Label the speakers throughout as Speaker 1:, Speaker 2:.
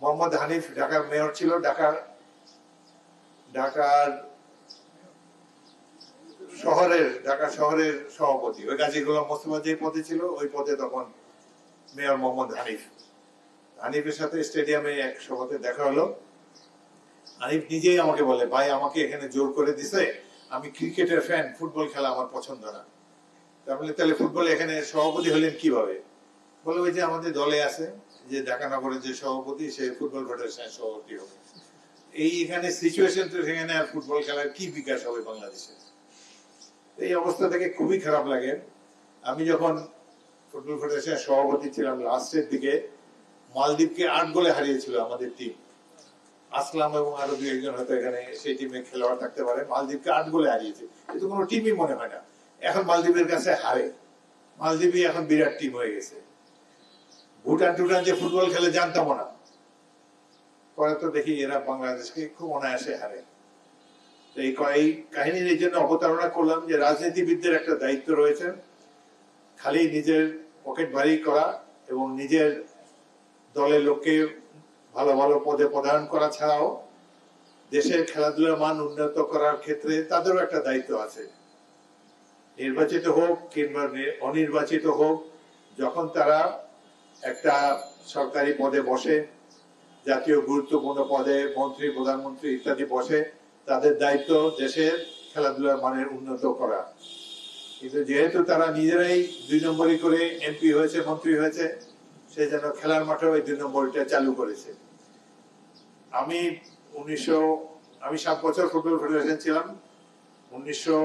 Speaker 1: মোহাম্মদ হানিফ ঢাকার মেয়র ছিল, ঢাকার ঢাকার শহরের, ঢাকা শহরের সভাপতি। ওই গাজী গোলাম মোস্তফা যে পদে ছিল, ওই পদে তখন মেয়র মোহাম্মদ হানিফ। হানিফের সাথে স্টেডিয়ামে এক সভাতে দেখা হলো। হানিফ নিজেই আমাকে বলে, ভাই, আমাকে এখানে জোর করে দিছে। আমি ক্রিকেটের ফ্যান, ফুটবল খেলা আমার পছন্দ না। তাহলে তাহলে ফুটবল এখানে সভাপতি হলেন কীভাবে? বলে, ওই যে আমাদের দলে আছে যে ঢাকা নগরের যে সভাপতি, সে ফুটবল ফেডারেশনের সভাপতি হবে এই এখানে সিচুয়েশন তো সেখানে আর ফুটবল খেলার কি বিকাশ হবে বাংলাদেশে এই অবস্থা থেকে খুবই খারাপ লাগে। আমি যখন ফুটবল ফেডারেশনের সভাপতি ছিলাম লাস্টের দিকে, মালদ্বীপকে আট গোলে হারিয়েছিল আমাদের টিম আসলাম এবং আরও দুই একজন হয়তো এখানে সেই টিমে খেলোয়াড় থাকতে পারে। মালদ্বীপকে আট গোলে হারিয়েছে। কিন্তু কোনো টিমই মনে হয় না। এখন মালদ্বীপের কাছে হারে। মালদ্বীপই এখন বিরাট টিম হয়ে গেছে। ভুটান টুটান যে ফুটবল খেলে জানতাম না পরে তো দেখি এরা বাংলাদেশকে খুব অনায়াসে হারে। এই ক- এই কাহিনীর এই জন্য অবতারণা করলাম যে রাজনীতিবিদদের একটা দায়িত্ব রয়েছে, খালি নিজের পকেট ভারী করা এবং নিজের দলের লোককে ভালো ভালো পদে প্রদান করা ছাড়াও দেশের খেলাধুলার মান উন্নত করার ক্ষেত্রে তাদেরও একটা দায়িত্ব আছে। নির্বাচিত হোক কিংবা অনির্বাচিত হোক, যখন তারা একটা সরকারি পদে বসে, জাতীয় গুরুত্বপূর্ণ পদে মন্ত্রী, প্রধানমন্ত্রী ইত্যাদি বসে, তাদের দায়িত্ব দেশের খেলাধুলার মানের উন্নত করা। কিন্তু যেহেতু তারা নিজেরাই দুই নম্বরই করে এমপি হয়েছে, মন্ত্রী হয়েছে, সে যেন খেলার মাঠেও এই দুই নম্বরটা চালু করেছে। আমি উনিশশো, আমি সাত বছর ফুটবল ফেডারেশন ছিলাম। উনিশশো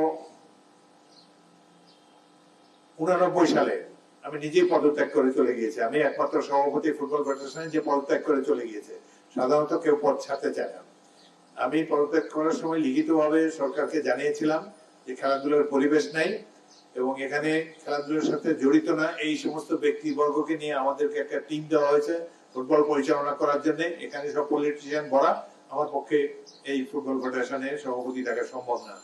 Speaker 1: উনানব্বই সালে আমি নিজেই পদত্যাগ করে চলে গিয়েছি। আমি একমাত্র সভাপতি ফুটবল ফেডারেশনে যে পদত্যাগ করে চলে গিয়েছে। সাধারণত কেউ পদ ছাড়তে চায় না। আমি পদত্যাগ করার সময় লিখিতভাবে সরকারকে জানিয়েছিলাম যে খেলাধুলার পরিবেশ নাই এবং এখানে খেলাধুলার সাথে জড়িত না। এই সমস্ত ব্যক্তিবর্গকে নিয়ে আমাদেরকে একটা টিম দেওয়া হয়েছে ফুটবল পরিচালনা করার জন্য। এখানে সব পলিটিশিয়ান ভরা আমার পক্ষে এই ফুটবল ফেডারেশনে সভাপতি থাকা সম্ভব না।